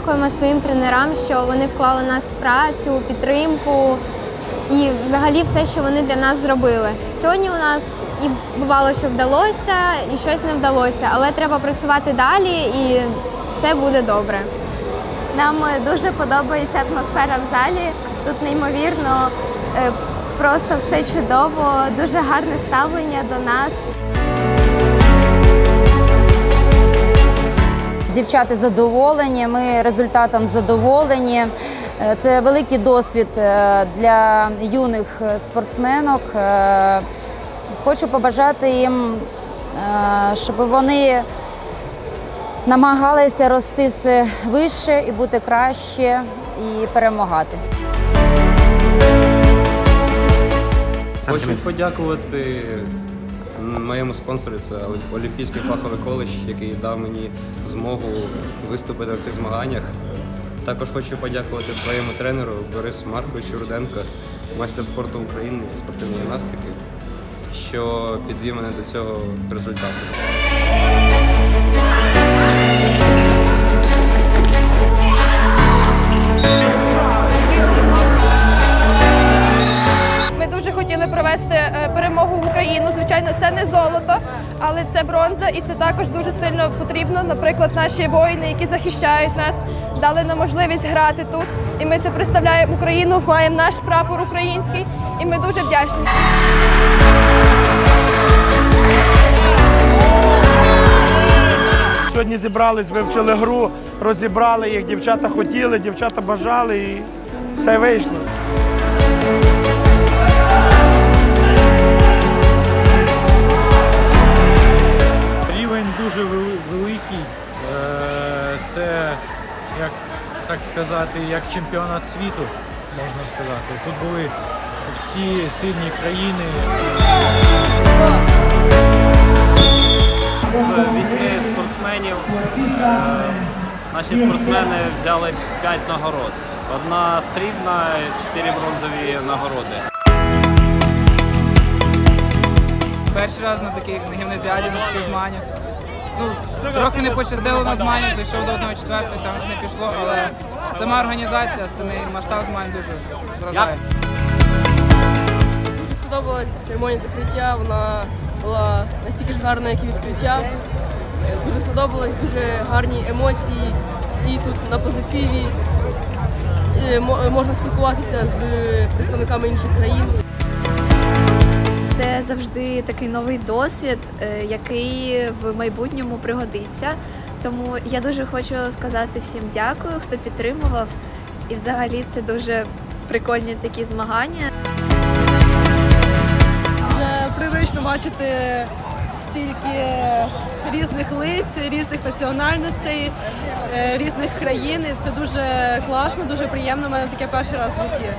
дякуємо своїм тренерам, що вони вклали в нас працю, підтримку і взагалі все, що вони для нас зробили. Сьогодні у нас і бувало, що вдалося, і щось не вдалося, але треба працювати далі і все буде добре. Нам е, дуже подобається атмосфера в залі. Тут неймовірно, е, просто все чудово, дуже гарне ставлення до нас. Дівчата задоволені, ми результатом задоволені. Е, Це великий досвід е, для юних е, спортсменок. Хочу побажати їм, щоб вони намагалися рости все вище і бути краще і перемагати. Хочу подякувати моєму спонсору, це Олімпійський фаховий коледж, який дав мені змогу виступити на цих змаганнях. Також хочу подякувати своєму тренеру Борису Марковичу Руденко, майстер спорту України зі спортивної гімнастики, що підвів мене до цього результату. Ми дуже хотіли провести Звичайно, це не золото, але це бронза, і це також дуже сильно потрібно. Наприклад, наші воїни, які захищають нас, дали нам можливість грати тут. І ми це представляємо Україну, маємо наш прапор український, і ми дуже вдячні. Сьогодні зібрались, вивчили гру, розібрали їх. Дівчата хотіли, дівчата бажали і все вийшло. Це, як так сказати, як чемпіонат світу, можна сказати. Тут були всі сильні країни. з вісьми спортсменів е, наші спортсмени взяли 5 нагород. Одна срібна, чотири бронзові нагороди. Перший раз на таких на гімназіаді, на таких змаганнях. Ну, трохи не пощастило на змаганнях, дійшов до 1-4, там вже не пішло, але сама організація, самий масштаб змагань дуже вражає. Дуже сподобалась церемонія закриття. Вона була настільки ж гарна, як і відкриття. Дуже сподобалось, дуже гарні емоції. Всі тут на позитиві. Е, Можна спілкуватися з представниками інших країн. Це завжди такий новий досвід, е, який в майбутньому пригодиться. Тому я дуже хочу сказати всім дякую, хто підтримував. І взагалі це дуже прикольні такі змагання. Вже привично бачити стільки різних лиць, різних національностей, е, різних країн. І Це дуже класно, дуже приємно. У мене таке перший раз в житті.